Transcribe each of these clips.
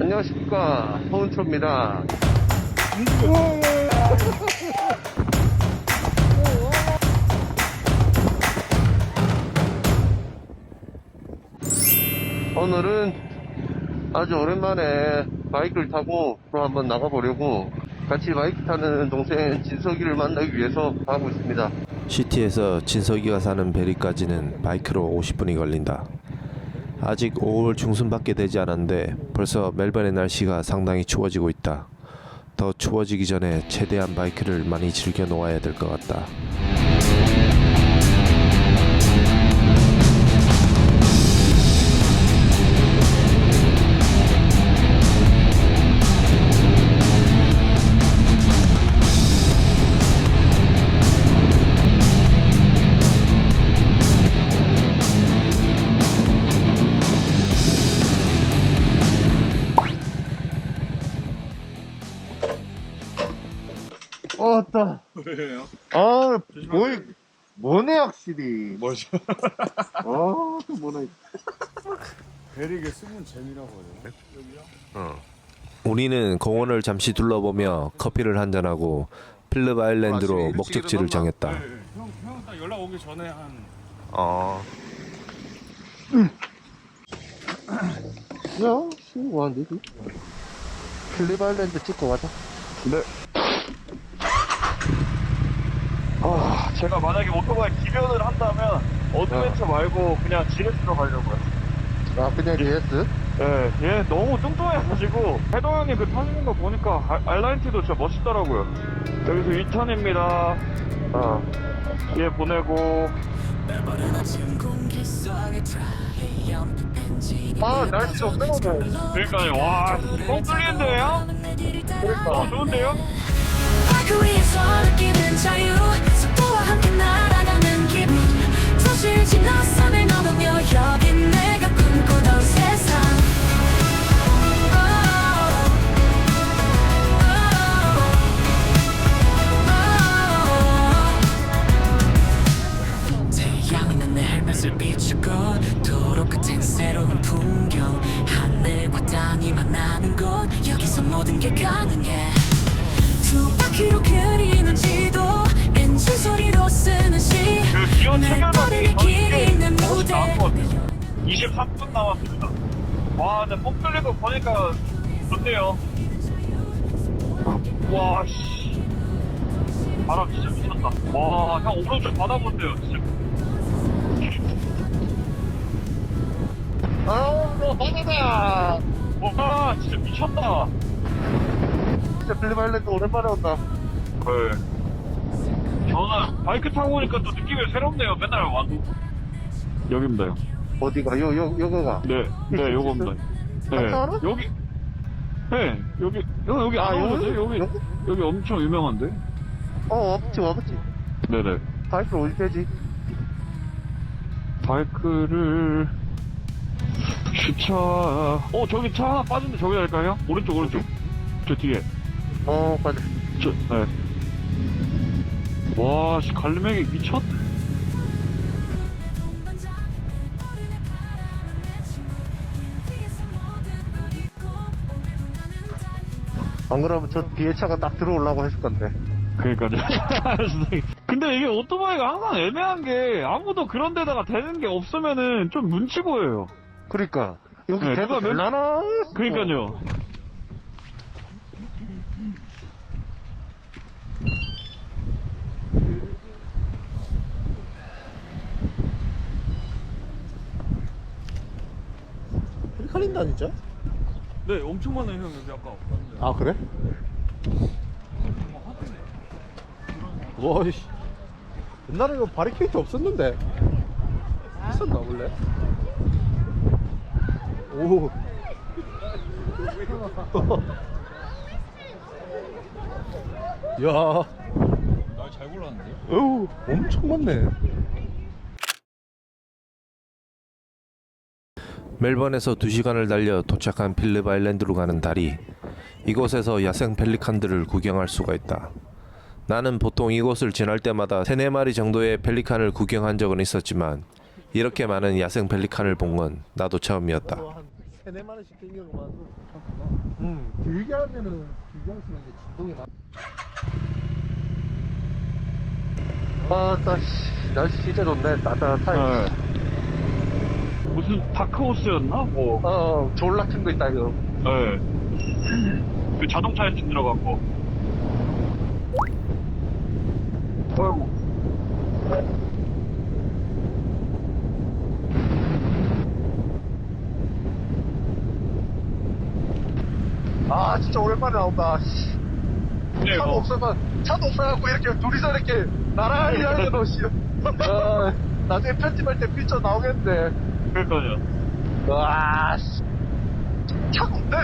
안녕하십니까. 서운초입니다. 오늘은 아주 오랜만에 바이크를 타고 또 한번 나가보려고 같이 바이크 타는 동생 진석이를 만나기 위해서 가고 있습니다. 시티에서 진석이가 사는 베리까지는 바이크로 50분이 걸린다. 아직 5월 중순밖에 되지 않았는데 벌써 멜번의 날씨가 상당히 추워지고 있다. 더 추워지기 전에 최대한 바이크를 많이 즐겨 놓아야 될 것 같다. 왔다. 왜요? 아, 뭐, 뭐네, 확실히. 뭐죠? 아, 또 뭐네. 베리게 숨은 재미라고 해요. 여기요? 우리는 공원을 잠시 둘러보며 커피를 한잔하고 필립 아, 아일랜드로 지금 목적지를? 정했다. 네, 형, 형, 딱 연락 오기 전에 한 아. 야, 되지? 필립 아일랜드 찍고 가자. 아, 제가 만약에 오토바이 기변을 한다면 어드벤처 말고 그냥 GS로 가려고요. 아, 그냥 GS? 예, 얘 너무 뚱뚱해가지고 해동 형님 그 타시는 거 보니까 알- 알라인티도 진짜 멋있더라고요. 여기서 2탄입니다. 아, 얘 보내고 아, 날씨 좋네, 오늘. 그러니까요. 와, 뻥 뚫리는데요? 그러니까. 어, 좋은데요? 바이크 위에서 느끼는 자유 지나서을 넘으며 여긴 내가 꿈꾸던 세상. 태양이 내 헬멧을 비추고 도로 끝엔 새로운 풍경. 하늘과 땅이 만나는 곳 여기서 모든 게 가능해. 두 바퀴로 그리는 지도 엔진 소리로 쓰는 시. 그 23분 23분 남았습니다. 와 근데 폭들리도 보니까 좋네요. 와씨. 바람 진짜 미쳤다. 와형 오른쪽 바다 본데요 진짜. 아우 바다다 와 진짜 미쳤다. 진짜 블리바일랜드 오랜만에 온다. 헐 저는 바이크 타고 오니까 또 느낌이 새롭네요 맨날 와도. 여기입니다요. 어디가? 요, 요, 요거가? 네, 네, 요겁니다. 네, 아까 알아? 여기. 네, 여기, 여기, 여기 아, 안 오는데? 여기? 여기, 여기? 여기 엄청 유명한데? 어, 와봤지, 와봤지. 네네. 바이크 어디 되지? 바이크를, 주차, 어, 저기 차 하나 빠진데 저기 할까요? 오른쪽, 오른쪽. 저 뒤에. 어, 맞아. 저, 네. 와, 씨, 갈매기 미쳤. 안 그러면 저 뒤에 차가 딱 들어오려고 했을 건데. 그니까요. 근데 이게 오토바이가 항상 애매한 게 아무도 그런 데다가 대는 게 없으면은 좀 눈치 보여요. 그러니까. 여기 네, 대도 누가 몇- 될라나? 그니까요. 헷갈린다, 진짜? 네, 엄청 많아요, 형. 여기 아까. 아, 그래? 와, 씨. 옛날에 이거 바리케이트 없었는데. 있었나, 원래? 오. 야, 날잘 골랐는데요? 어우, 엄청 많네. 멜번에서 2시간을 달려 도착한 필립 아일랜드로 가는 다리. 이곳에서 야생 펠리칸들을 구경할 수가 있다. 나는 보통 이곳을 지날 때마다 세네 마리 정도의 펠리칸을 구경한 적은 있었지만 이렇게 많은 야생 펠리칸을 본 건 나도 처음이었다. 세네 마리씩 땡겨가만. 응, 길게 하면은 길게 할수록 이제 진동이 나. 아, 씨, 날씨 진짜 좋네. 따뜻하게. 네. 무슨 다크호스였나? 뭐. 어, 졸라 큰 거 있다, 이거. 네. 그 자동차 엔진 거. 아이고. 아, 진짜 오랜만에 나온다. 씨. 네, 차도 뭐. 없어서, 차도 없어갖고 이렇게 둘이서 이렇게 나란히 하는 거, 씨. 아, 나중에 편집할 때 피처 나오겠는데. 그러니까요. 와, 씨. 차가 없네.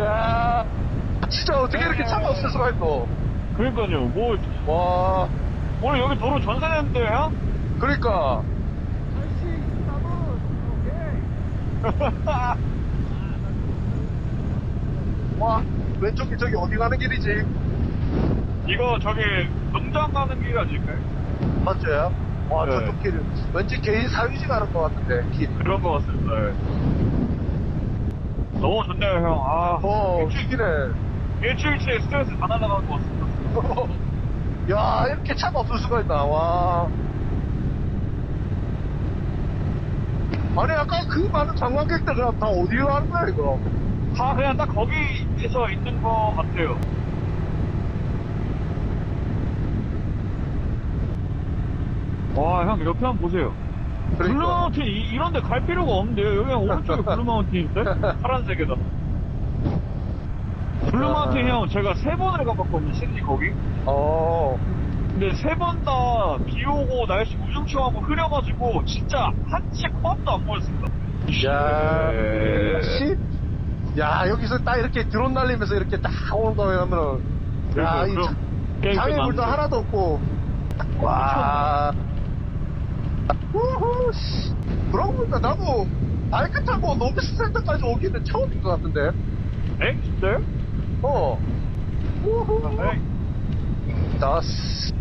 야, 진짜 어떻게 이렇게 차가 없을 수가 있노? 그러니까요. 뭐, 와, 오늘 여기 도로 형? 그러니까. 와, 왼쪽이 저기 어디 가는 길이지? 이거 저기 농장 가는 길 아닐까요? 맞죠요? 와, 네. 저쪽 길. 왠지 개인 사유지 가는 것 같은데, 길. 그런 거 같습니다. 네. 너무 좋네요, 형. 아, 어, 일주일, 길에. 일주일치에 스트레스 다 날아가는 것 같습니다. 야, 이렇게 차가 없을 수가 있나, 와. 아니, 아까 그 많은 관광객들은 다 어디로 가는 거야, 이거? 다 그냥 딱 거기에서 있는 것 같아요. 와, 형, 옆에 한번 보세요. 그러니까. 블루마운틴 이, 런 데 갈 필요가 없는데요. 여기 오른쪽에 블루마운틴인데? 파란색에다. 블루마운틴 형, 제가 세 번을 가봤거든요, 시드니 거기. 어, 근데 세 번 다 비 오고 날씨 우중충하고 흐려가지고 진짜 한치 코앞도 안 보였습니다. 야, 예. 씨. 야, 여기서 딱 이렇게 드론 날리면서 이렇게 딱 오는 거 하면은, 야, 이 그럼 게임 장애물도. 하나도 없고, 와. 우후, 씨. 그러고 보니까 나도 바이크 타고 노비스 센터까지 오기는 처음인 것 같은데. 에? 진짜요? 어. 우후. 에이. 다스.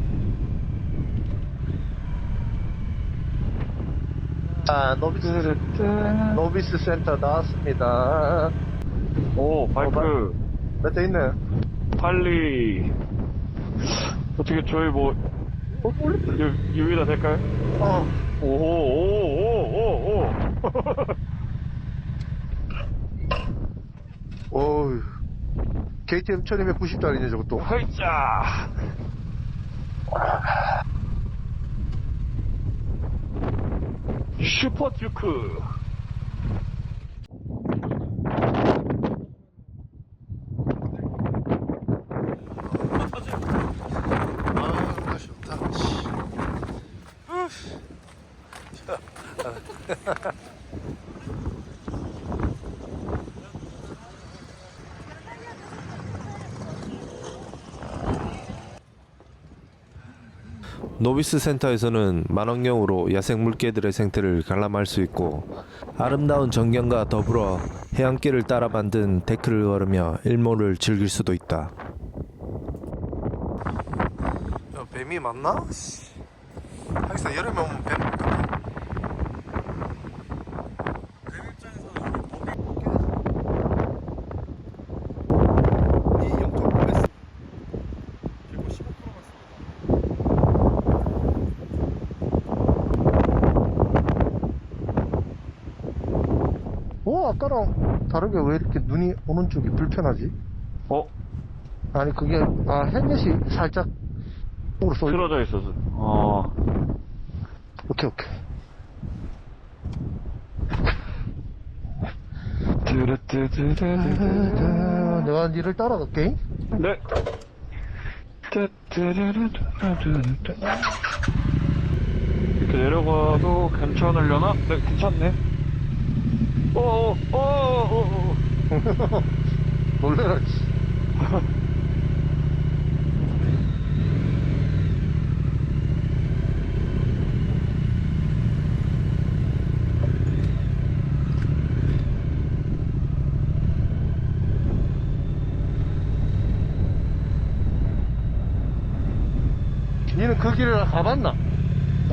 아, 노비스, 노비스 센터 나왔습니다. 오, 바이크. 몇대 있네. 빨리. 어떻게 저희 뭐, 어, 올리 유, 유비다 될까요? 어. 오, 오, 오, 오, 오. 어휴. KTM 1290짜리네, 저것도. 헐짜. 슈퍼 듀크. 노비스 센터에서는 만원경으로 야생 물개들의 생태를 관람할 수 있고 아름다운 전경과 더불어 해안길을 따라 만든 데크를 걸으며 일몰을 즐길 수도 있다. 야, 뱀이 맞나? 하기사 여름에 오면 뱀 같 아. 아까랑 다르게 왜 이렇게 눈이 오는 쪽이 불편하지? 어? 아니, 그게, 아, 헬멧이 살짝, 으로 쏠 틀어져 있어서. 어. 오케이, 오케이. 내가 니를 따라갈게. 네. 이렇게 내려가도 괜찮으려나? 네, 괜찮네. 어, 오오오오 오 놀래라, 씨. 니는 그 길을 가봤나?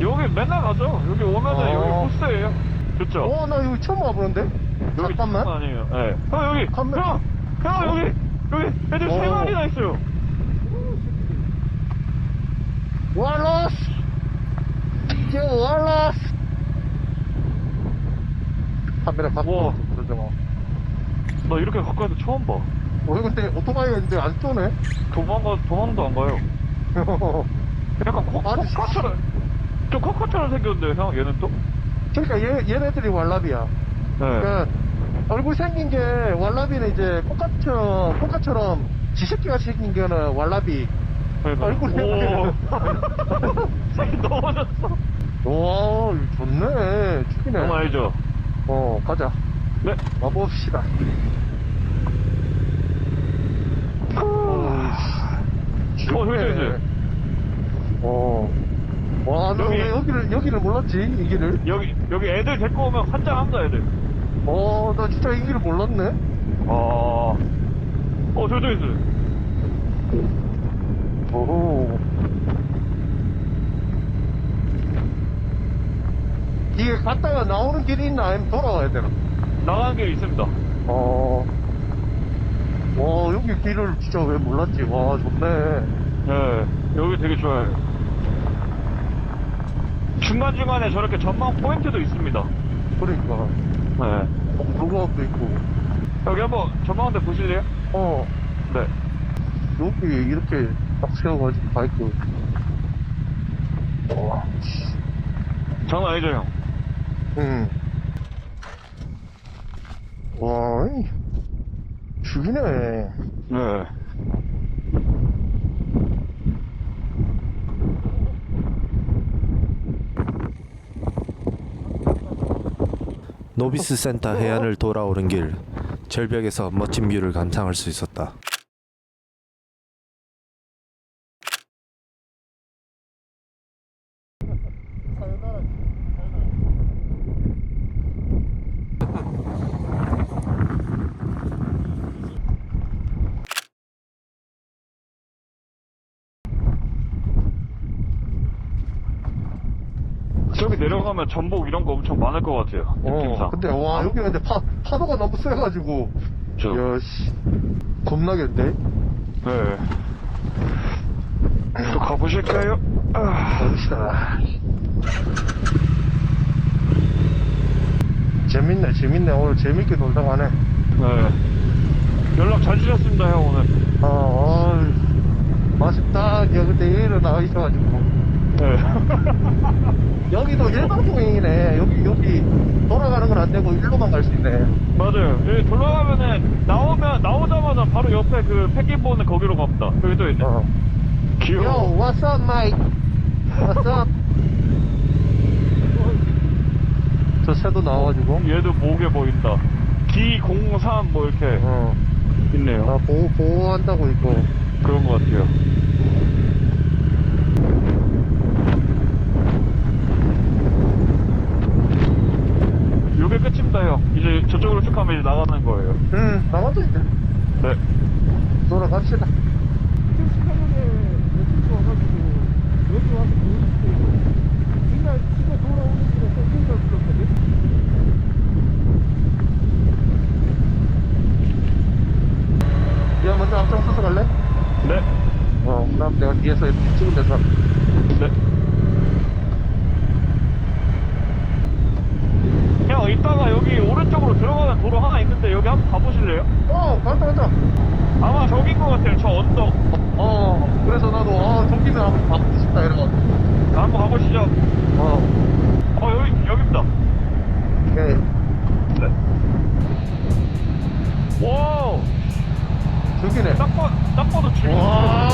여기 맨날 가죠. 여기 오면은 어. 여기 코스예요. 좋죠? 어, 나 여기 처음 와보는데? 여기 잠깐만. 장난 아니에요. 예. 형 여기 카메- 형! 형 여기 여기 애들 세 어. 마리나 있어요. 월러스! 이제 월러스! 카메라 우와. 갖고 그러죠. 나 이렇게 가까이서 처음 봐. 어, 근데 오토바이가 있는데 안 쏘네? 도망가 도망도 안 가요. 약간 코, 아니, 코카처럼 좀 코카처럼 생겼는데 형 얘는 또? 그러니까 얘, 얘네들이 왈라비야. 네. 그러니까 얼굴 생긴 게 왈라비는 이제 꽃같처럼 꽃같처럼 지새끼같이 생긴 거는 왈라비. 그러니까. 오. 새끼 넘어졌어. 와 좋네 죽이네. 형 알죠? 어 가자. 네. 와봅시다. 어, 저기, 저기. 어. 와, 너 여기- 왜 여기를, 여기를 몰랐지? 이 길을? 여기 여기 애들 데리고 오면 환장합니다 애들. 어, 나 진짜 이 길을 몰랐네. 아. 어 저기도 있어요. 오. 이게 갔다가 나오는 길이 있나? 아니면 돌아와야 되나? 나가는 길 있습니다. 어. 와, 여기 길을 진짜 왜 몰랐지? 와, 좋네. 네, 여기 되게 좋아요. 중간중간에 저렇게 전망 포인트도 있습니다. 그러니까. 네. 어, 불구학도 있고. 여기 한번 전망대 보실래요? 어, 네. 여기 이렇게 딱 세워가지고 바이크. 와, 장난 아니죠, 형? 응. 와, 이 죽이네. 네. 노비스 센터 해안을 돌아오는 길 절벽에서 멋진 뷰를 감상할 수 있었다. 내려가면 전복 이런 거 엄청 많을 것 같아요. 느낌상. 어, 근데 와, 여기 근데 파, 파도가 너무 세가지고. 저, 야, 씨. 겁나겠네. 네. 또 가보실까요? 아, 가봅시다. 재밌네, 재밌네. 오늘 재밌게 놀다 가네. 네. 연락 잘 주셨습니다, 형, 오늘. 아, 어이, 맛있다. 야, 근데 얘를 나와 있어가지고. 네. 여기도 일방통행이네. 여기, 여기 돌아가는 건 안 되고 일로만 갈 수 있네. 맞아요. 여기 돌아가면은, 나오면, 나오자마자 바로 옆에 그 패킹보는 거기로 갑니다. 여기 또 있네. 어. 귀여워. Yo, what's up, Mike? What's up? 저 새도 나와가지고. 얘도 목에 보인다. D03 뭐 이렇게 어. 있네요. 나 보호, 보호한다고 이거. 그런 것 같아요. 요게 끝입니다, 형. 이제 저쪽으로 쭉 거예요. 응, 나와도 이제. 네. 돌아갑시다. 야, 먼저 앞장서서 갈래? 네. 어, 그럼 내가 뒤에서 이렇게 찍으면서. 네. 형, 이따가 여기 오른쪽으로 들어가는 도로 여기 한번 가보실래요? 어, 가자, 가자. 아마 저긴 것 같아요. 저 언덕. 어, 그래서 나도, 아, 저기는 한번 가보고 싶다, 이래가지고. 한번 가보시죠. 어, 어, 여기, 여기입니다. 오케이. 네. 와우! 저기네. 딱, 봐, 딱 봐도 줄. 와,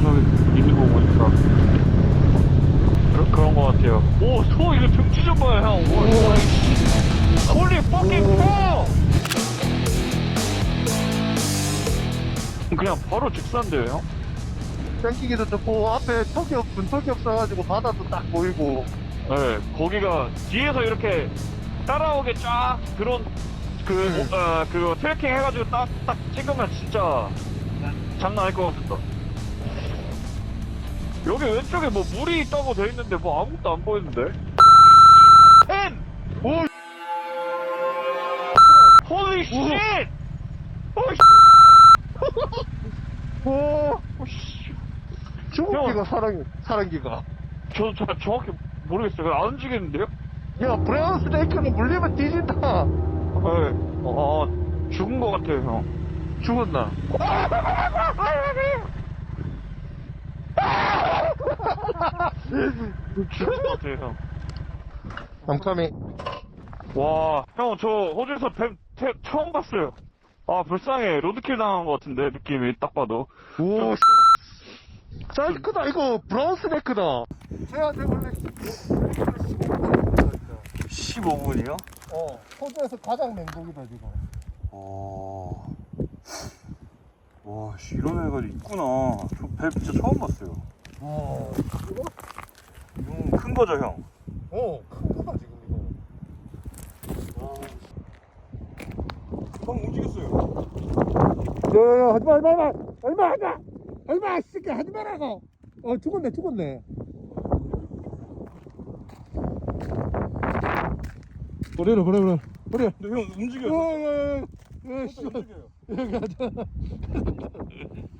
저기 있는 거 보니까. 그, 그런 거 같아요. 오, 소 이거 등치 좀 봐요, 형. 오, 오, 홀리 퍼킹 포! 그냥 바로 직사인데요, 형? 땡기기도 좋고, 앞에 턱이 없, 분턱이 없어가지고 바다도 딱 보이고. 네, 거기가 뒤에서 이렇게 따라오게 쫙 그런 그, 어, 그 트래킹 해가지고 딱, 딱 찍으면 진짜 장난 아닐 것 같다. 여기 왼쪽에 뭐 물이 있다고 돼 있는데 뭐 아무것도 안 보이는데? 펜! 오! 홀리 쉣! 오, 오, 오, 씨. 중국기가 사랑, 사랑기가. 저, 저 정확히 모르겠어요. 안 움직이는데요? 야, 브라운 스네이크는 물리면 뒤진다. 네. 아, 죽은 것 같아요, 형. 죽었나? 죽은 것 같아요, 형. 남카미. 와, 형, 저 호주에서 뱀 태- 처음 봤어요. 아, 불쌍해. 로드킬 당한 것 같은데, 느낌이 딱 봐도. 오, 사이즈 크다. 이거 브라운 스네이크다. 제한테 원래 15분이요? 어, 호주에서 가장 맹독이다, 지금. 어. 와, 씨, 이런 애가 있구나. 저배 진짜 처음 봤어요. 와, 음, 큰 거죠, 형? 어, 큰 거다, 지금 이거. 형 움직였어요. 야 야 야 하지마 하지마 하지마 하지마 하지마 하지마 이 새끼 하지 말라고 어 죽었네 죽었네 버려라 버려 버려 버려 근데 형 움직여요. 어야야야 진짜 씨발 움직여요. 여기 하자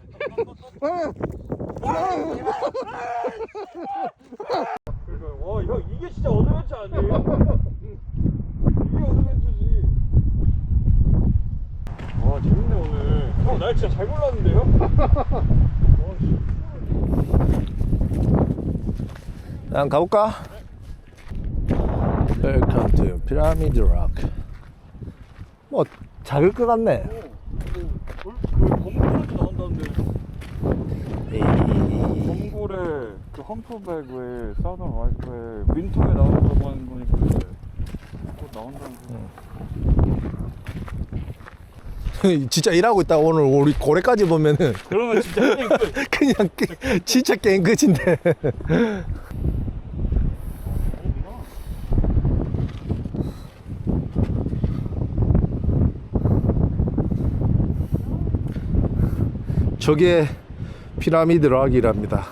그러니까, 와, 형, 이게 진짜 어드벤처 아니에요? 이게 어드벤처지. 와, 재밌네, 오늘. 형, 날 진짜 잘 골랐는데요? 와, 씨. 난 가볼까? Welcome to Pyramid Rock. 뭐 작을 것 같네. 그, 검골에도 나온다는데. 에이, 범골에, 그 험프백에, 사던 와이프에, 윈터에 나온다고 하는 거니까, 또 나온다는 거. 진짜 일하고 있다 오늘 우리 고래까지 보면은 그러면 진짜. 그냥 게- 진짜 게임 끝인데. 저게 피라미드 락이랍니다.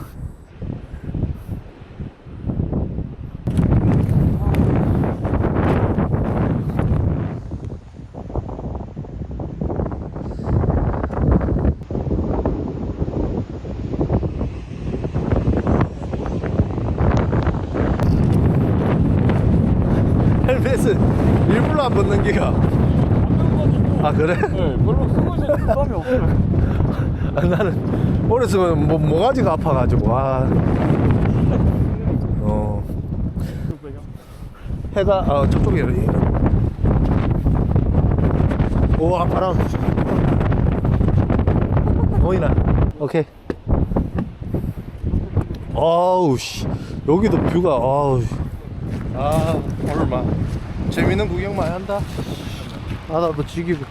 헬멧은 일부러 안 벗는 기가. 아 그래? 네, 별로 쓰고 있는 부담이 없어요. 아, 나는 어렸으면 뭐 모가지가 아파가지고 아. 어. 해가 어 저쪽에 우와 바람 보이나? 오케이 아우 씨 여기도 뷰가 아우 아막 재밌는 구경 많이 한다. 바다도 즐기고